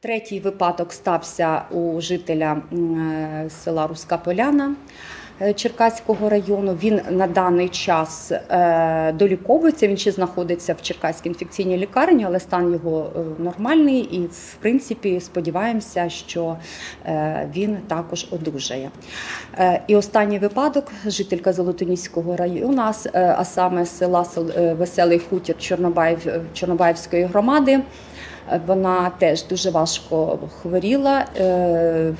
Третій випадок стався у жителя е, села Руска Поляна Черкаського району. Він на даний час е, доліковується. Він ще знаходиться в Черкаській інфекційній лікарні, але стан його е, нормальний. І, в принципі, сподіваємося, що е, він також одужає. Е, І останній випадок жителька Золотоніського району, а е, саме села е, Веселий Хутір Чорнобаїв, е, Чорнобаївської громади. Е, Вона теж дуже важко хворіла е,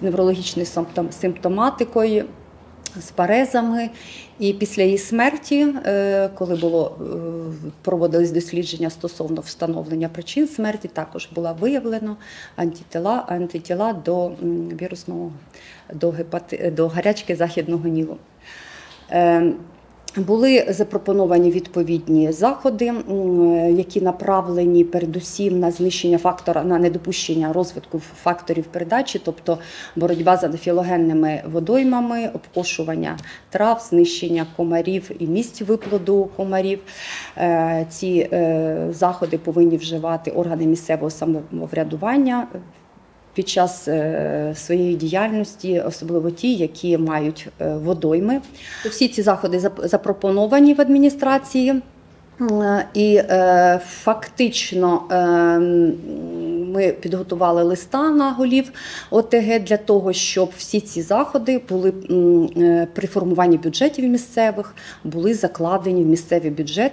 неврологічною симптоматикою, з парезами. І після її смерті, е, коли було е, проводились дослідження стосовно встановлення причин смерті, також була виявлено антитіла, антитіла до вірусного до, гепати, до гарячки західного нілу. Були запропоновані відповідні заходи, які направлені передусім на знищення фактора на недопущення розвитку факторів передачі, тобто боротьба з анафілогенними водоймами, обкошування трав, знищення комарів і місць виплоду комарів. Е, Ці е, заходи повинні вживати органи місцевого самоврядування під час е, своєї діяльності, особливо ті, які мають е, водойми. Всі ці заходи зап- запропоновані в адміністрації. Е, І фактично ми підготували листа на голів ОТГ для того, щоб всі ці заходи були при формуванні бюджетів місцевих, були закладені в місцеві бюджети.